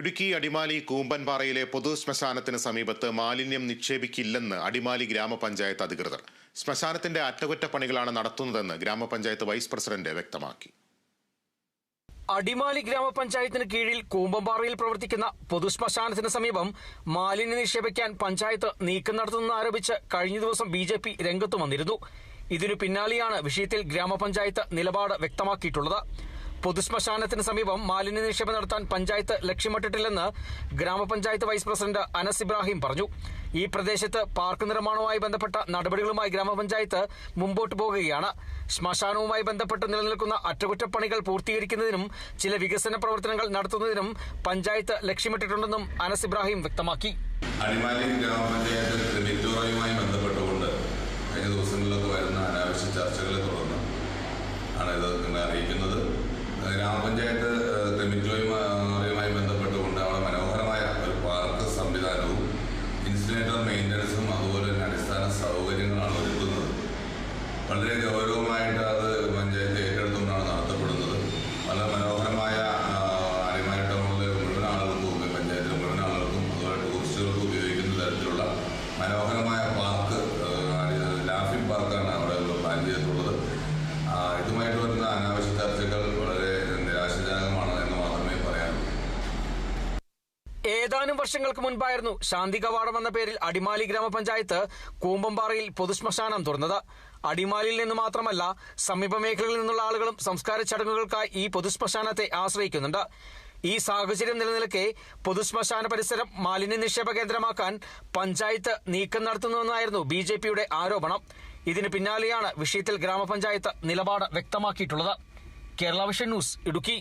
ഇടുക്കി അടിമാലി കൂമ്പൻപാറയിലെ പൊതു ശ്മശാനത്തിന് സമീപത്ത് മാലിന്യം നിക്ഷേപിക്കില്ലെന്ന് അടിമാലി ഗ്രാമപഞ്ചായത്ത് അധികൃതർ. ശ്മശാനത്തിന്റെ അറ്റകുറ്റപ്പണികളാണ് നടത്തുന്നതെന്ന് ഗ്രാമപഞ്ചായത്ത് വൈസ് പ്രസിഡന്റ് വ്യക്തമാക്കി. അടിമാലി ഗ്രാമപഞ്ചായത്തിന് കീഴിൽ കൂമ്പമ്പാറയിൽ പ്രവർത്തിക്കുന്ന പൊതുശ്മശാനത്തിന് സമീപം മാലിന്യം നിക്ഷേപിക്കാൻ പഞ്ചായത്ത് നീക്കം നടത്തുന്ന ആരോപിച്ച് കഴിഞ്ഞ ദിവസം ബി ജെ പി രംഗത്തു വന്നിരുന്നു. ഇതിനു പിന്നാലെയാണ് വിഷയത്തിൽ ഗ്രാമപഞ്ചായത്ത് നിലപാട് വ്യക്തമാക്കിയിട്ടുള്ളത്. പൊതുശ്മശാനത്തിന് സമീപം മാലിന്യ നിക്ഷേപം നടത്താൻ പഞ്ചായത്ത് ലക്ഷ്യമിട്ടിട്ടില്ലെന്ന് ഗ്രാമപഞ്ചായത്ത് വൈസ് പ്രസിഡന്റ് അനസ് ഇബ്രാഹിം പറഞ്ഞു. ഈ പ്രദേശത്ത് പാർക്ക് നിർമ്മാണവുമായി ബന്ധപ്പെട്ട നടപടികളുമായി ഗ്രാമപഞ്ചായത്ത് മുമ്പോട്ട് പോകുകയാണ്. ശ്മശാനവുമായി ബന്ധപ്പെട്ട് നിലനിൽക്കുന്ന അറ്റകുറ്റപ്പണികൾ പൂർത്തീകരിക്കുന്നതിനും ചില വികസന പ്രവർത്തനങ്ങൾ നടത്തുന്നതിനും പഞ്ചായത്ത് ലക്ഷ്യമിട്ടിട്ടുണ്ടെന്നും അനസ് ഇബ്രാഹിം വ്യക്തമാക്കി. ബന്ധപ്പെട്ടുകൊണ്ട് ദിവസങ്ങളിലൊക്കെ വരുന്ന അനാവശ്യ ചർച്ചകളെ തുടർന്ന് ആണ് ഇത് നിങ്ങളെ അറിയിക്കുന്നത്. ഗ്രാമപഞ്ചായത്ത് തെമിറ്റോയുമായി ബന്ധപ്പെട്ടുകൊണ്ട് അവിടെ മനോഹരമായ ഒരു പാർക്ക് സംവിധാനവും ഇൻസിനേറ്റർ മെയിന്റനൻസും അതുപോലെ തന്നെ അടിസ്ഥാന സൗകര്യങ്ങളാണ് ഒരുക്കുന്നത്. വളരെ ഗൗരവമായിട്ട് ഏതാനും വർഷങ്ങൾക്ക് മുൻപായിരുന്നു ശാന്തി കവാടം എന്ന പേരിൽ അടിമാലി ഗ്രാമപഞ്ചായത്ത് കൂമ്പമ്പാറയിൽ പൊതുശ്മശാനം തുറന്നത്. അടിമാലിയിൽ നിന്ന് മാത്രമല്ല സമീപ മേഖലകളിൽ നിന്നുള്ള ആളുകളും സംസ്കാര ചടങ്ങുകൾക്കായി ഈ പൊതുശ്മശാനത്തെ ആശ്രയിക്കുന്നുണ്ട്. ഈ സാഹചര്യം നിലനിൽക്കെ പൊതുശ്മശാന പരിസരം മാലിന്യ നിക്ഷേപ കേന്ദ്രമാക്കാൻ പഞ്ചായത്ത് നീക്കം നടത്തുന്നുവെന്നായിരുന്നു ബി ജെ പിയുടെ ആരോപണം. ഇതിന് പിന്നാലെയാണ് വിഷയത്തിൽ ഗ്രാമപഞ്ചായത്ത് നിലപാട് വ്യക്തമാക്കിയിട്ടുള്ളത്. Kerala vision news Idukki.